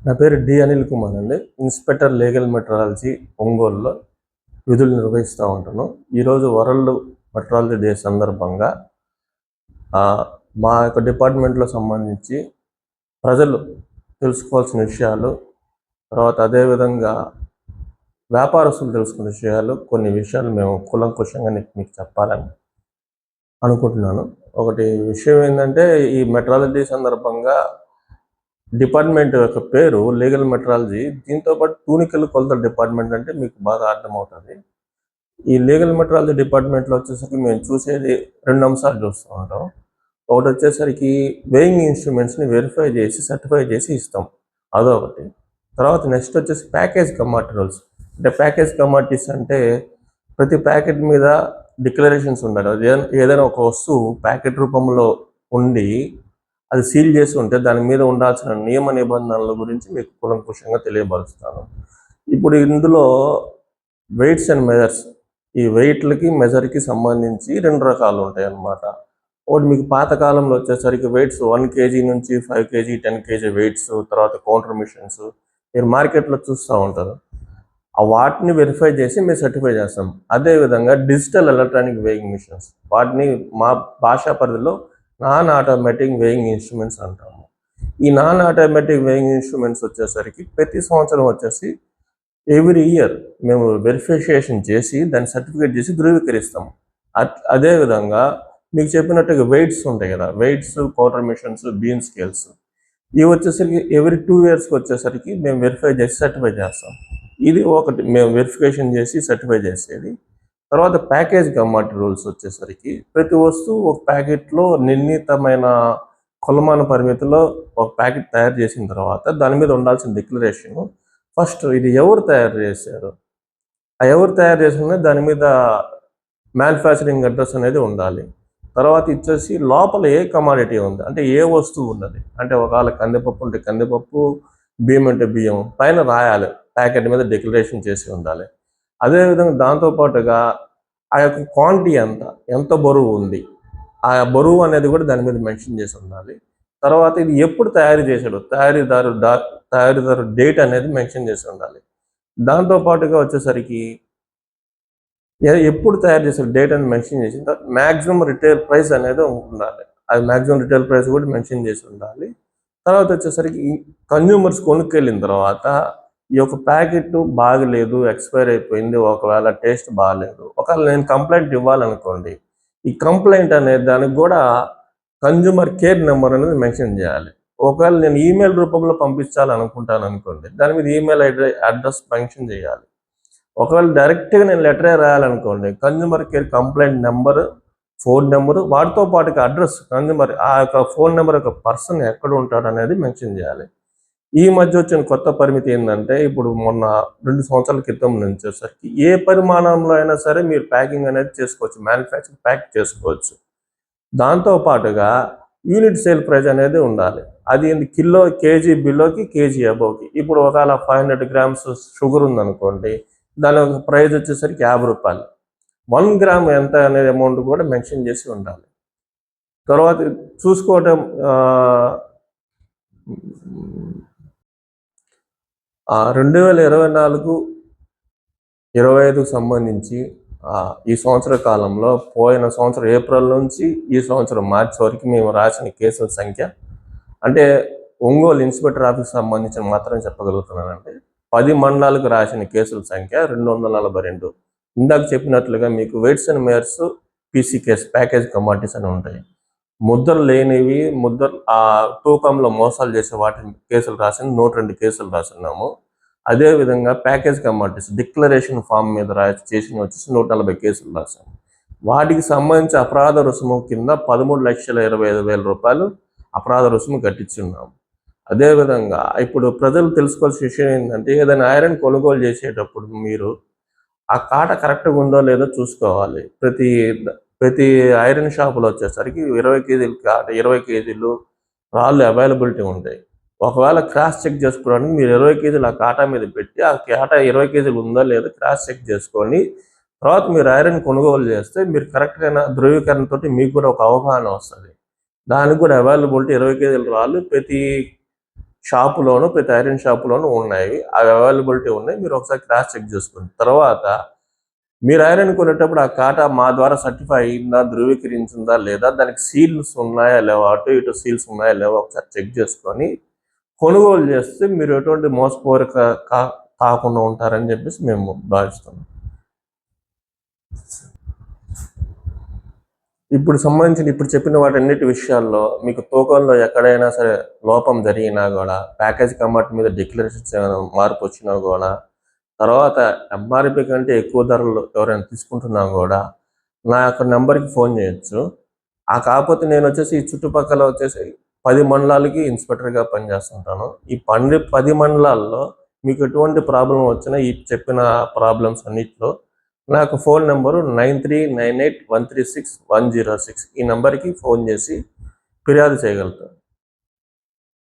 నా పేరు డి అనిల్ కుమార్ అండి. ఇన్స్పెక్టర్ లీగల్ మెట్రాలజీ ఒంగోలులో విధులు నిర్వహిస్తూ ఉంటాను ఈరోజు వరల్డ్ మెట్రాలజీ డే సందర్భంగా మా యొక్క డిపార్ట్మెంట్లో సంబంధించి ప్రజలు తెలుసుకోవాల్సిన విషయాలు తర్వాత అదేవిధంగా వ్యాపారస్తులు తెలుసుకున్న విషయాలు కొన్ని విషయాలు మేము కులంకుశంగా నీకు మీకు చెప్పాలని అనుకుంటున్నాను. ఒకటి విషయం ఏంటంటే ఈ మెట్రాలజీ సందర్భంగా డిపార్ట్మెంట్ యొక్క పేరు లీగల్ మెట్రాలజీ. దీంతో పాటు టూనికల్ కొలతల డిపార్ట్మెంట్ అంటే మీకు బాగా అర్థమవుతుంది. ఈ లీగల్ మెట్రాలజీ డిపార్ట్మెంట్లో వచ్చేసరికి మేము చూసేది రెండు అంశాలు చూస్తూ ఉంటాం. ఒకటి వచ్చేసరికి వేయింగ్ ఇన్స్ట్రుమెంట్స్ని వెరిఫై చేసి సర్టిఫై చేసి ఇస్తాం. అదొకటి తర్వాత నెక్స్ట్ వచ్చేసి ప్యాకేజ్ కమాటరల్స్ అంటే ప్యాకేజ్ కమాటీస్ అంటే ప్రతి ప్యాకెట్ మీద డిక్లరేషన్స్ ఉండాలి. ఏదైనా- ఏదైనా ఒక వస్తువు ప్యాకెట్ రూపంలో ఉండి అది సీల్ చేసి ఉంటే దాని మీద ఉండాల్సిన నియమ నిబంధనల గురించి మీకు కులంకుశంగా తెలియపరుస్తాను. ఇప్పుడు ఇందులో వెయిట్స్ అండ్ మెజర్స్ ఈ వెయిట్లకి మెజర్కి సంబంధించి రెండు రకాలు ఉంటాయి అన్నమాట ఒకటి మీకు పాతకాలంలో వచ్చేసరికి వెయిట్స్ వన్ కేజీ నుంచి five KG ten KG weights తర్వాత కౌంటర్ మిషన్స్ మీరు మార్కెట్లో చూస్తూ ఉంటారు. ఆ వాటిని వెరిఫై చేసి మేము సర్టిఫై చేస్తాం. అదేవిధంగా డిజిటల్ ఎలక్ట్రానిక్ వేయింగ్ మిషన్స్ వాటిని మా భాషా పరిధిలో నాన్ ఆటోమేటిక్ వేయింగ్ ఇన్స్ట్రుమెంట్స్ అంటాము. ఈ నాన్ ఆటోమేటిక్ వేయింగ్ ఇన్స్ట్రుమెంట్స్ వచ్చేసరికి ప్రతి సంవత్సరం వచ్చేసి ఎవ్రీ ఇయర్ మేము వెరిఫికేషన్ చేసి దాన్ని సర్టిఫికేట్ చేసి ధృవీకరిస్తాం అదేవిధంగా మీకు చెప్పినట్టుగా వెయిట్స్ ఉంటాయి కదా weights counter machines beam scales. ఇవి వచ్చేసరికి ఎవ్రీ టూ ఇయర్స్కి వచ్చేసరికి మేము వెరిఫై చేసి సర్టిఫై చేస్తాం. ఇది ఒకటి మేము వెరిఫికేషన్ చేసి సర్టిఫై చేసేది. తర్వాత ప్యాకేజ్ కమ్మాటి రూల్స్ వచ్చేసరికి ప్రతి వస్తువు ఒక ప్యాకెట్లో నిర్ణీతమైన కొలమాన పరిమితిలో ఒక ప్యాకెట్ తయారు చేసిన తర్వాత దాని మీద ఉండాల్సిన డిక్లరేషన్. ఫస్ట్ ఇది ఎవరు తయారు చేశారు? ఆ ఎవరు తయారు చేసిన దాని మీద మ్యానుఫ్యాక్చరింగ్ అడ్రస్ అనేది ఉండాలి. తర్వాత ఇచ్చేసి లోపల ఏ కమాడిటీ ఉంది? అంటే ఏ వస్తువు ఉన్నది? అంటే ఒకవేళ కందిపప్పు ఉంటే కందిపప్పు బియ్యం అంటే బియ్యం పైన రాయాలి. ప్యాకెట్ మీద డిక్లరేషన్ చేసి ఉండాలి. అదేవిధంగా దాంతోపాటుగా ఆ యొక్క క్వాంటిటీ ఎంత ఎంత బరువు ఉంది ఆ బరువు అనేది కూడా దాని మీద మెన్షన్ చేసి ఉండాలి. తర్వాత ఇది ఎప్పుడు తయారు చేశాడు తయారీదారు డా తయారీదారు డేట్ అనేది మెన్షన్ చేసి ఉండాలి. దాంతోపాటుగా వచ్చేసరికి ఎప్పుడు తయారు చేశాడు డేట్ అని మెన్షన్ చేసిన తర్వాత మ్యాక్సిమం రిటైల్ ప్రైస్ అనేది ఉండాలి. అది మ్యాక్సిమం రిటైల్ ప్రైస్ కూడా మెన్షన్ చేసి ఉండాలి. తర్వాత వచ్చేసరికి కన్జ్యూమర్స్ కొనుక్కెళ్ళిన తర్వాత ఈ యొక్క ప్యాకెట్ బాగలేదు ఎక్స్పైర్ అయిపోయింది ఒకవేళ టేస్ట్ బాగాలేదు ఒకవేళ నేను కంప్లైంట్ ఇవ్వాలనుకోండి ఈ కంప్లైంట్ అనే దానికి కూడా కన్జ్యూమర్ కేర్ నెంబర్ అనేది మెన్షన్ చేయాలి. ఒకవేళ నేను ఈమెయిల్ రూపంలో పంపించాలనుకుంటాను అనుకోండి దాని మీద ఈమెయిల్ అడ్రస్ మెన్షన్ చేయాలి. ఒకవేళ డైరెక్ట్గా నేను లెటరే రాయాలనుకోండి consumer care complaint number phone number వాటితో పాటు అడ్రస్ కన్జ్యూమర్ ఆ యొక్క ఫోన్ నెంబర్ యొక్క పర్సన్ ఎక్కడ ఉంటాడు అనేది మెన్షన్ చేయాలి. ఈ మధ్య వచ్చిన కొత్త పరిమితి ఏంటంటే ఇప్పుడు మొన్న రెండు సంవత్సరాల క్రితం నుంచి వచ్చేసరికి ఏ పరిమాణంలో అయినా సరే మీరు ప్యాకింగ్ అనేది చేసుకోవచ్చు మ్యానుఫ్యాక్చర్ ప్యాక్ చేసుకోవచ్చు. దాంతో పాటుగా యూనిట్ సేల్ ప్రైస్ అనేది ఉండాలి. అది కిలో కేజీ బిలోకి కేజీ అబోవ్కి. ఇప్పుడు ఒకవేళ ఫైవ్ హండ్రెడ్ గ్రామ్స్ షుగర్ ఉందనుకోండి దాని యొక్క ప్రైస్ వచ్చేసరికి యాభై రూపాయలు. వన్ గ్రామ్ ఎంత అనేది అమౌంట్ కూడా మెన్షన్ చేసి ఉండాలి. తర్వాత చూసుకోవటం రెండు వేల ఇరవై నాలుగు ఇరవై ఐదుకు సంబంధించి ఈ సంవత్సర కాలంలో పోయిన సంవత్సరం ఏప్రిల్ నుంచి ఈ సంవత్సరం మార్చి వరకు మేము రాసిన కేసుల సంఖ్య అంటే ఒంగోలు ఇన్స్పెక్టర్ ఆఫీస్ సంబంధించిన మాత్రం చెప్పగలుగుతున్నానంటే పది మండలాలకు రాసిన కేసుల సంఖ్య రెండు వందల నలభై రెండు. ఇందాక చెప్పినట్లుగా మీకు weights and measures PC case package commodities అని ఉంటాయి. ముద్రలు లేనివి ముద్ర ఆ తూకంలో మోసాలు చేసే వాటి కేసులు రాసింది నూట రెండు కేసులు రాసినాము అదేవిధంగా ప్యాకేజ్ కమాడిటీస్ డిక్లరేషన్ ఫామ్ మీద రా చేసిన వచ్చేసి నూట నలభై కేసులు రాశాము వాటికి సంబంధించి అపరాధ రుసుము కింద పదమూడు లక్షల ఇరవై ఐదు వేల రూపాయలు అపరాధ రుసుము కట్టించున్నాము అదేవిధంగా ఇప్పుడు ప్రజలు తెలుసుకోవాల్సిన విషయం ఏంటంటే ఏదైనా ఐరన్ కొనుగోలు చేసేటప్పుడు మీరు ఆ కాట కరెక్ట్గా ఉందో లేదో చూసుకోవాలి. ప్రతి ప్రతి ఐరన్ షాపులో వచ్చేసరికి ఇరవై కేజీలు అంటే ఇరవై కేజీలు రాళ్ళు అవైలబిలిటీ ఉంటాయి. ఒకవేళ క్రాస్ చెక్ చేసుకోవడానికి మీరు ఇరవై కేజీలు ఆ కాటా మీద పెట్టి ఆ కాటా ఇరవై కేజీలు ఉందా లేదా క్రాస్ చెక్ చేసుకొని తర్వాత మీరు ఐరన్ కొనుగోలు చేస్తే మీరు కరెక్ట్గా ధృవీకరణతో మీకు కూడా ఒక అవగాహన వస్తుంది. దానికి కూడా అవైలబిలిటీ ఇరవై కేజీల రాళ్ళు ప్రతి షాపులోను ప్రతి ఐరన్ షాపులోను ఉన్నాయి. అవి అవైలబిలిటీ ఉన్నాయి. మీరు ఒకసారి క్రాస్ చెక్ చేసుకోండి తర్వాత మీరు ఐరన్ కొనేటప్పుడు ఆ కాటా మా ద్వారా సర్టిఫై అయిందా ధృవీకరించిందా లేదా దానికి సీల్స్ ఉన్నాయా లేవా అటు ఇటు సీల్స్ ఉన్నాయా లేవా ఒకసారి చెక్ చేసుకొని కొనుగోలు చేస్తే మీరు ఎటువంటి మోసపోరిక కా కాకుండా ఉంటారని చెప్పేసి మేము భావిస్తున్నాం. ఇప్పుడు సంబంధించిన ఇప్పుడు చెప్పిన వాటన్నిటి విషయాల్లో మీకు తూకంలో ఎక్కడైనా సరే లోపం జరిగినా కూడా ప్యాకేజ్ కంపార్ట్ మీద డిక్లరేషన్స్ ఏమైనా మార్పు వచ్చినా కూడా తర్వాత ఎంఆర్పి కంటే ఎక్కువ ధరలు ఎవరైనా తీసుకుంటున్నా కూడా నా యొక్క నెంబర్కి ఫోన్ చేయొచ్చు. ఆ కాకపోతే నేను వచ్చేసి ఈ చుట్టుపక్కల వచ్చేసి పది మండలాలకి ఇన్స్పెక్టర్గా పనిచేస్తుంటాను. ఈ పని పది మండలాల్లో మీకు ఎటువంటి ప్రాబ్లం వచ్చినా ఈ చెప్పిన ప్రాబ్లమ్స్ అన్నిట్లో నాకు phone number nine three nine eight one three six one zero six ఈ నెంబర్కి ఫోన్ చేసి ఫిర్యాదు చేయగలుగుతాను.